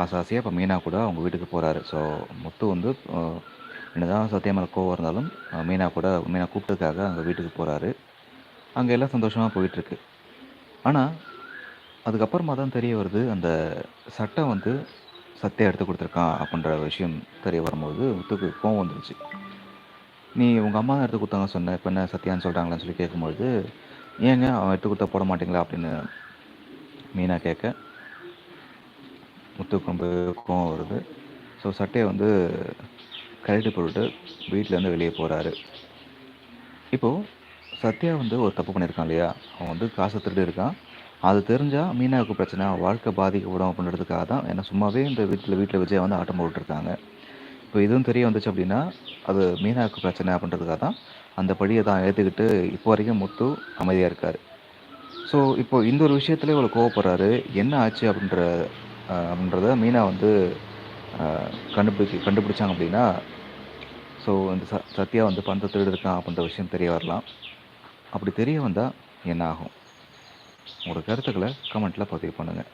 ஆசை ஆசையாக இப்போ மீனா கூட அவங்க வீட்டுக்கு போகிறாரு ஸோ முத்து வந்து என்னதான் சத்யா மேலே கோவம் இருந்தாலும் மீனா கூட மீனா கூப்பிட்டதுக்காக அங்கே வீட்டுக்கு போகிறாரு அங்கே எல்லாம் சந்தோஷமாக போயிட்டுருக்கு. ஆனால் அதுக்கப்புறமா தான் தெரிய வருது அந்த சட்டை வந்து சத்யா எடுத்து கொடுத்துருக்கான் அப்படின்ற விஷயம் தெரிய வரும்போது முத்துக்கு கோவம் வந்துருச்சு. நீ உங்கள் அம்மா எடுத்து கொடுத்தாங்க சொன்ன இப்போ என்ன சத்யான்னு சொல்கிறாங்களான்னு சொல்லி கேட்கும்பொழுது ஏங்க அவன் எடுத்து கொடுத்தா போட மாட்டீங்களா அப்படின்னு மீனா கேட்க முத்துக்கு ரொம்ப கோவம் வருது. ஸோ சட்டையை வந்து கழட்டி போட்டுட்டு வீட்டிலேருந்து வெளியே போகிறாரு இப்போது சத்யா வந்து ஒரு தப்பு பண்ணியிருக்கான் இல்லையா? அவன் வந்து காசை திருடி இருக்கான். அது தெரிஞ்சால் மீனாவுக்கு பிரச்சனை அவன் வாழ்க்கை பாதிக்கப்படும் அப்படின்றதுக்காக தான் ஏன்னா சும்மாவே இந்த வீட்டில் வீட்டில் விஜய் வந்து ஆட்டம் போட்டுருக்காங்க இப்போ இதுவும் தெரிய வந்துச்சு அப்படின்னா அது மீனாவுக்கு பிரச்சனை அப்படின்றதுக்காக தான் அந்த படியை தான் ஏற்றுக்கிட்டு இப்போ வரைக்கும் முத்து அமைதியாக இருக்கார். ஸோ இப்போ இந்த ஒரு விஷயத்துல இவ்வளோ கோவப்படுறாரு. என்ன ஆச்சு அப்படின்ற அப்படின்றத மீனா வந்து கண்டுபிடிச்சி கண்டுபிடிச்சாங்க அப்படின்னா ஸோ இந்த ச சத்யா வந்து பணத்தை திருடி இருக்கான் அப்படின்ற விஷயம் தெரிய வரலாம். அப்படி தெரிய வந்தால் என்ன ஆகும்? உங்களோட கருத்துக்களை கமெண்ட்டில் பதிவு பண்ணுங்கள்